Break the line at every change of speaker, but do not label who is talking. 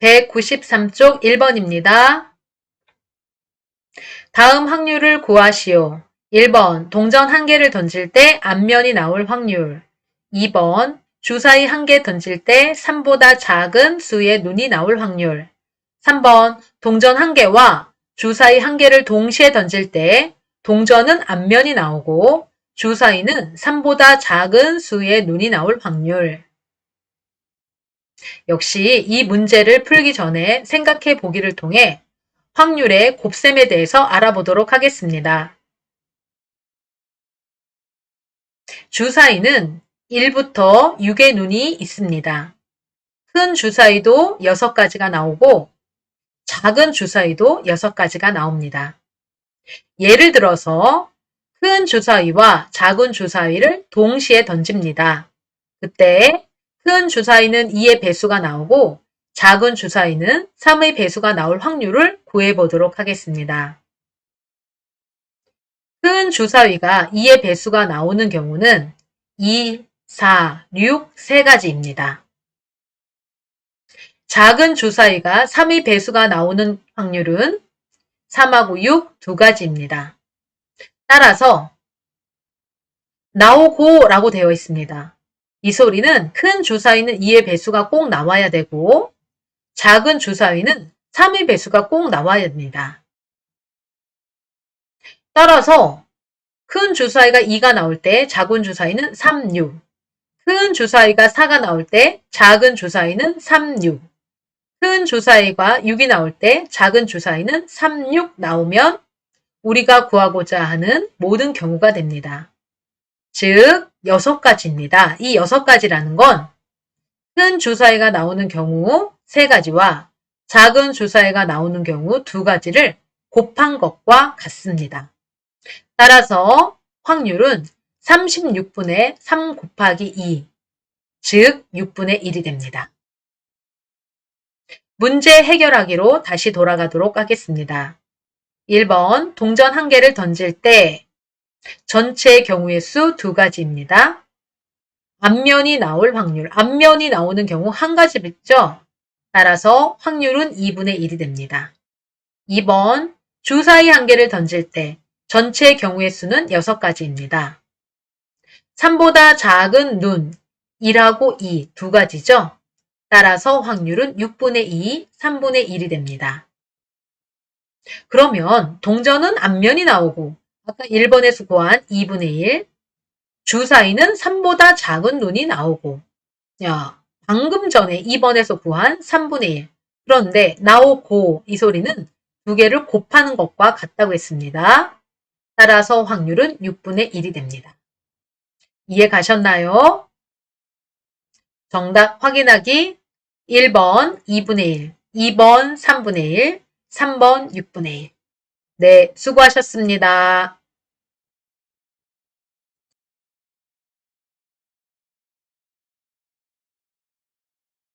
193쪽 1번입니다. 다음 확률을 구하시오. 1번 동전 한 개를 던질 때 앞면이 나올 확률 2번 주사위 한 개 던질 때 3보다 작은 수의 눈이 나올 확률 3번 동전 한 개와 주사위 한 개를 동시에 던질 때 동전은 앞면이 나오고 주사위는 3보다 작은 수의 눈이 나올 확률 역시 이 문제를 풀기 전에 생각해 보기를 통해 확률의 곱셈에 대해서 알아보도록 하겠습니다. 주사위는 1부터 6의 눈이 있습니다. 큰 주사위도 6가지가 나오고 작은 주사위도 6가지가 나옵니다. 예를 들어서 큰 주사위와 작은 주사위를 동시에 던집니다. 그때 큰 주사위는 2의 배수가 나오고 작은 주사위는 3의 배수가 나올 확률을 구해보도록 하겠습니다. 큰 주사위가 2의 배수가 나오는 경우는 2, 4, 6, 3가지입니다. 작은 주사위가 3의 배수가 나오는 확률은 3하고 6, 2가지입니다. 따라서 나오고 라고 되어 있습니다. 이 소리는 큰 주사위는 2의 배수가 꼭 나와야 되고 작은 주사위는 3의 배수가 꼭 나와야 됩니다. 따라서 큰 주사위가 2가 나올 때 작은 주사위는 3, 6. 큰 주사위가 4가 나올 때 작은 주사위는 3, 6. 큰 주사위가 6이 나올 때 작은 주사위는 3, 6 나오면 우리가 구하고자 하는 모든 경우가 됩니다. 즉, 6가지입니다. 이 6가지라는 건 큰 주사위가 나오는 경우 3가지와 작은 주사위가 나오는 경우 2가지를 곱한 것과 같습니다. 따라서 확률은 36분의 3 곱하기 2, 즉 6분의 1이 됩니다. 문제 해결하기로 다시 돌아가도록 하겠습니다. 1번 동전 한 개를 던질 때 전체 경우의 수 두 가지입니다. 앞면이 나올 확률, 앞면이 나오는 경우 한 가지겠죠? 따라서 확률은 2분의 1이 됩니다. 2번 주사위 한 개를 던질 때 전체 경우의 수는 6가지입니다. 3보다 작은 눈, 1하고 2 두 가지죠? 따라서 확률은 6분의 2, 3분의 1이 됩니다. 그러면 동전은 앞면이 나오고 아까 1번에서 구한 2분의 1, 주사위는 3보다 작은 눈이 나오고 야 방금 전에 2번에서 구한 3분의 1 그런데 나오고 이 소리는 두 개를 곱하는 것과 같다고 했습니다. 따라서 확률은 6분의 1이 됩니다. 이해 가셨나요? 정답 확인하기 1번 2분의 1, 2번 3분의 1, 3번 6분의 1. 네, 수고하셨습니다.